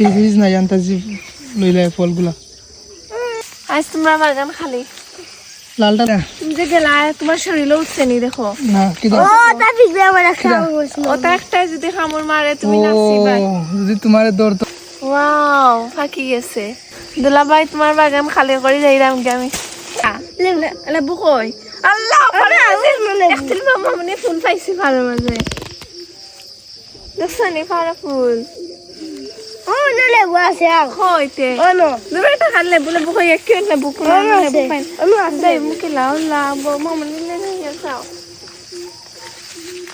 Fridge নাই আনতাছি লইলে ফলগুলা আজ তোমরা বাগান খালি। লালটা তুমি যে গেলা তোমার শরীরে উঠছে নি দেখো। না কি দাও ওটা একটাই যদি কামড় মারে তুমি ও নাচিবা। যদি তোমার দৌড় তো ওয়াও ফাঁকি গেছে। দুলাভাই তোমার বাগান খালি করে যাইরাম কি আমি? লেবু কই? আল্লাহ পরে একদিন মামা মানে ফুল পাইছি ভালো মাঝে। দেখছ নি পারা ফুল? নিলে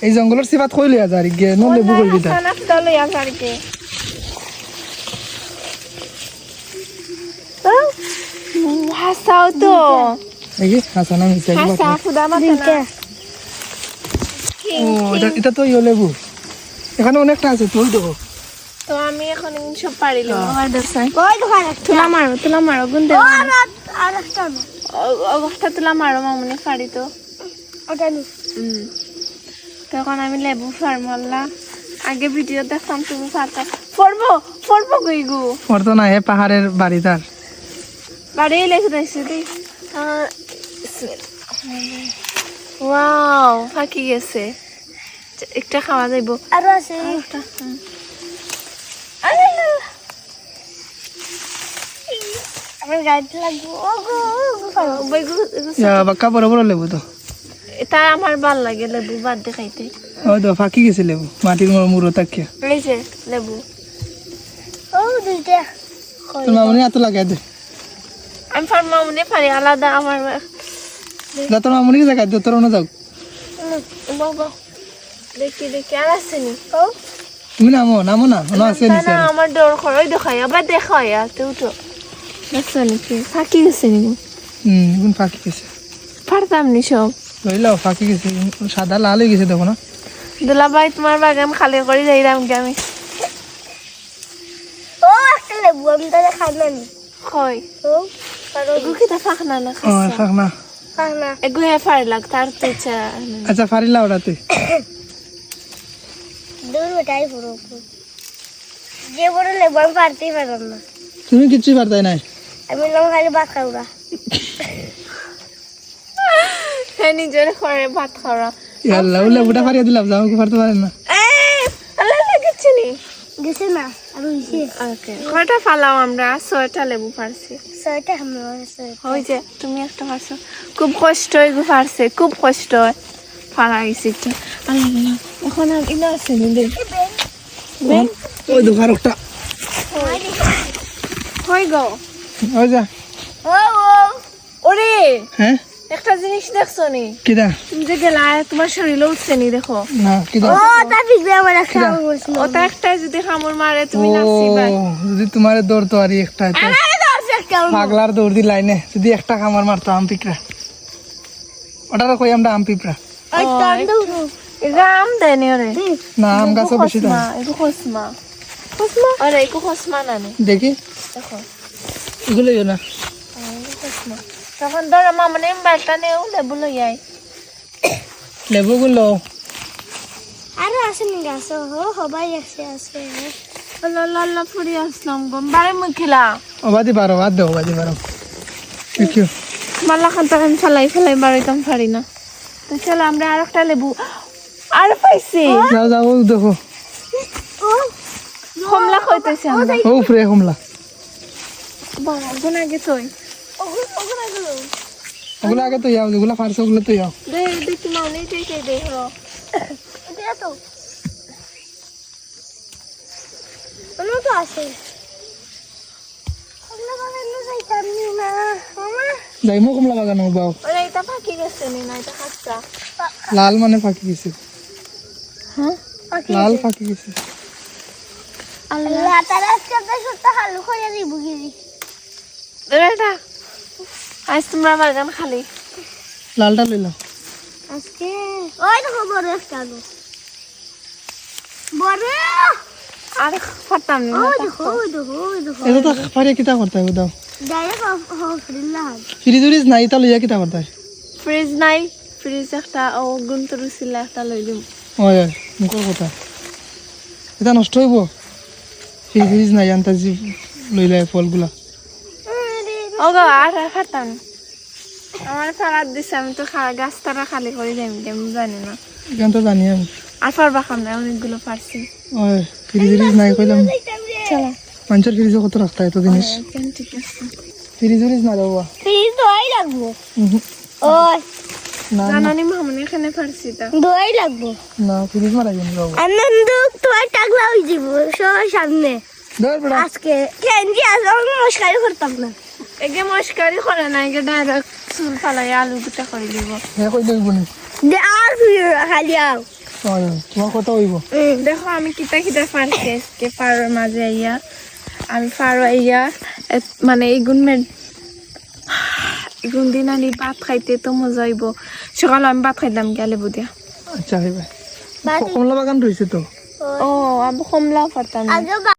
এই জঙ্গলের সিফাত কই লইয়া যারি গে ন লেবু কই দিতা হাসান আফতাল সারকে হাসাও তো। দেখি হাসানা মিছে হাসা খুদা মাতা ও এটা এটা তো ইয়ে লেবু। এখানে অনেকটা আছে তুই দেখো তো আমি এখন সব পারিল আমার দর্শন তুলা মারো তুলা মারো গুনতে অবস্থা তুলা মারো মামনি পারি তো। তখন আমি লেবু ফার মারলা আগে ভিডিও দেখতাম তুমি ফারতা ফরবো ফরবো কই গো? না পাহাড়ের বাড়ি তার। বাড়ি লেখে দিয়েছি দি ওয়াও ফাঁকি গেছে। একটা খাওয়া যাইব। আরও আছে। একটা, হুম। আরে, বাক্কা বড় লেবু তো। এটা আমার ভালো লাগে লেবু বাদ দিয়ে খাইতে। ও তো ফাঁকি গেছে লেবু মাটির মুড়ো তাকিয়া। লেবু। ও দুইটা। তোর মামনি এত দে। আমি ফার মামুনি পারি আলাদা আমার। যা তোর মামনি জায়গায় দে তোর অন্য যাও। বাবা দেখি দেখি আর আসেনি ও। তুমি নামো নামো না অন্য আছে তা নিচে আমার ডর খরচ দেখাই আবার দেখাই আর তো উঠো। দেখছ নাকি ফাঁকি গেছে নি হুম এখন ফাঁকি গেছে পারতাম নি সব। লইলাও ফাঁকি গেছে সাদা লাল হয়ে গেছে দেখো না। দুলাভাই তোমার বাগান খালি করে যাইরাম কি আমি? ও একটা লেবু আমি তাহলে খাই না। নি। কই? ও পারো এগু কিতা ফাঁক না না ও খাসা ফাঁক না খাই না এগু হে ফার লাগ তার তো ইচ্ছা নাই। ফারিলা ওটাতে দূর ওটাই পুরো যে বড় লেবু আমি পারতেই পারলাম না। তুমি কিচ্ছুই পারতাই নাই? আমি বললাম খালি ভাত খাব না হে নিজের ঘরে ভাত খাওয়া। ইয়াল্লা ও লেবুটা ফারিয়ে দিলাম যাও কি পারেন না। আল্লাহ লাগেছে নি গেছে না আর ওকে কয়টা ফালাও আমরা ছয়টা লেবু পারছি ছয়টা আমরা ওই যে তুমি একটা পারছ খুব কষ্ট এগু পারছে খুব কষ্ট আল্লাহ আল্লাহ এখন আর ইলা আছে নি দেখ। ওই হই গো। ওই যা। ও ও ওরে হ্যাঁ? একটা জিনিস দেখছ নি? কিদা তুমি যে গেলা তোমার শরীরে উঠছে নি দেখো। না কিদা ও তা আমার একটা বলছিল। ওটা একটা যদি কামড় মারে তুমি নাচিবা। যদি তোমার দৌড় তো। আর একটা আরে একটা পাগলার দৌড় দি লাইনে। যদি একটা খামার মারতো আম ওটারও কই আমরা আম পিঁপড়া ওই এটা আম দেয়নি ওরে। না আম গাছও বেশি দাম এগু খসমা। খসমা আরে এগু খসমা না। দেখি। দেখো। এগুলো না। তখন ধরো মামনে নেও লেবু লই আই লেবুগুলো। আরও আছে নি গাছ? ও সবাই আছে আছে। আল্লাহ ফুরি আসলাম গম বারে মুখিলা অবাদি পারো বাদ দেও অবাদি পারো। দেখিও মালা খান তখন ফেলাই ফেলাই বাড়াইতাম পারি না। তো চলো আমরা আর একটা লেবু। আর পাইছি? যাও যাও দেখো। ও কমলা খাইতেছি আমরা। ও ফ্রে কমলা আগে তুই ওগুলো ওগুলো ওগুলো ওগুলো আগে তো যাও যেগুলো ফারছে ওগুলো তো যাও। দে দেখি মাউনি দেখে দে হ এটা তো। অন্য তো আছে। ওগুলো বাগানো যাইতাম নি না মামা। যাইমো কমলা বাগানো বাও ওরে এটা ফাঁকি গেছে নি না এটা খাচ্ছা লাল মানে ফাঁকি গেছে হ্যাঁ? লাল ফাঁকি গেছে আল্লাহ। তারা আজকে সত্য হালু করে দিব দূরে এটা আজ তোমরা বাগান খালি। লালটা লইলাম আজকে ওই দেখো বড় একটা আলু। বড়! আর পারতাম না ওই দেখো ওই দেখো ওই দেখো। এটা তো ফারিয়ে কিতা করতে হবে দাও। ডাইরেক্ট ফ্রিজ নাই তা লইয়া কিতা করতে হয়? ফ্রিজ নাই ফ্রিজ একটা ও গুন্তর ছিল একটা লই দিম ওই ওই মুখের কথা। এটা নষ্ট হইব। ফ্রিজ ফ্রিজ নাই আনতা যে লইলে ফলগুলা। ও গো আর না। আমার সালাদ দিছে আমি তো গাছ তারা খালি করে যাই কেমন জানি না। এখান তো জানি আমি। আর পারবা খাম না অনেকগুলো পারছি। ওই ফ্রিজ ফ্রিজ নাই কইলাম। চলো। মানুষের ফ্রিজে কত রাখতে এত জিনিস। কেন ফ্রিজ ফ্রিজ না দেবো ফ্রিজ দোয়াই লাগবো। ওই। না না। মামনি এখানে পারছি তা। দোয়াই লাগবো। না ফ্রিজ মারা যায়নি বাবু। আনন্দ তোমার টাকলা হয়ে যাব সবার সামনে। আজকে কেনজি আজ নমস্কার করতাম না। এগে মস্কারি করে না এগে ডাইরেক্ট চুল ফালাই আলু গুটা করে দিব। দেখবো নি দে আর তুই খালি আও। ওই, তোমার কথা হইব। দেখো আমি কিতা কিতা পারছি আজকে পারোর মাঝে ইয়া আমি পারো ইয়া এত- মানে মে এগুন দিন আনি ভাত খাইতে তো মজা হইব। সকালে আমি ভাত খাইতাম গেলে বুদিয়া আচ্ছা হইবে বাদ কমলা বাগান রয়েছে তো? ও আবু কমলা। আগে